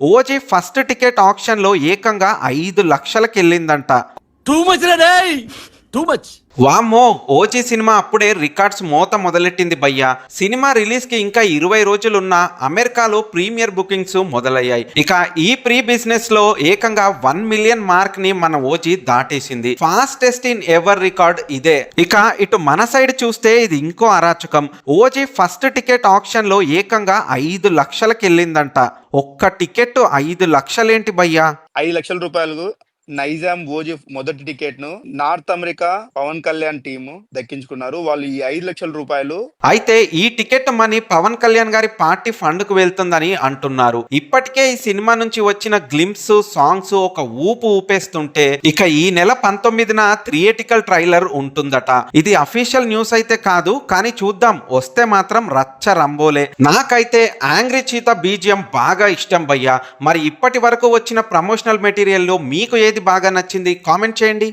OG first ticket ఆప్షన్లో ఏకంగా ఐదు లక్షలకి వెళ్ళిందంట టూ మచ్ రే టూ మచ్ వామ్మో ఓజీ సినిమా అప్పుడే రికార్డ్స్ మోత మొదలెట్టింది భయ్యా. సినిమా రిలీజ్కి ఇంకా ఇరవై రోజులున్న అమెరికాలో ప్రీమియర్ బుకింగ్స్ మొదలయ్యాయి. ఇక ఈ ప్రీ బిజినెస్లో ఏకంగా వన్ మిలియన్ మార్క్ని మన ఓజీ దాటేసింది. ఫాస్టెస్ట్ ఇన్ ఎవర్ రికార్డ్ ఇదే. ఇక ఇటు మన సైడ్ చూస్తే ఇది ఇంకో అరాచకం. ఓజీ ఫస్ట్ టికెట్ ఆప్షన్లో ఏకంగా ఐదు లక్షలకి వెళ్ళిందంట ఒక్క టికెట్ ఐదు లక్షలేంటి భయ్యా? ఐదు లక్షల రూపాయలు నైజాం ఓజీ మొదటి టికెట్ను North America Pawan Kalyan team దక్కించుకున్నారు. వాళ్ళు ఈ ఐదు లక్షల రూపాయలు అయితే ఈ టికెట్ మనీ పవన్ కళ్యాణ్ గారి పార్టీ ఫండ్కు వెళ్తుందని అంటున్నారు. ఇప్పటికే ఈ సినిమా నుంచి వచ్చిన గ్లిమ్స్ సాంగ్స్ ఒక ఊపు ఊపేస్తుంటే ఇక ఈ నెల పంతొమ్మిదిన థియేటికల్ ట్రైలర్ ఉంటుందట. ఇది అఫీషియల్ న్యూస్ అయితే కాదు కానీ చూద్దాం. వస్తే మాత్రం రచ్చ రంబోలే. నాకైతే యాంగ్రీ చీత బీజియం బాగా ఇష్టం భయ్యా. మరి ఇప్పటి వరకు వచ్చిన ప్రమోషనల్ మెటీరియల్లో మీకు ఏది ఏది బాగా నచ్చింది. కామెంట్ చేయండి.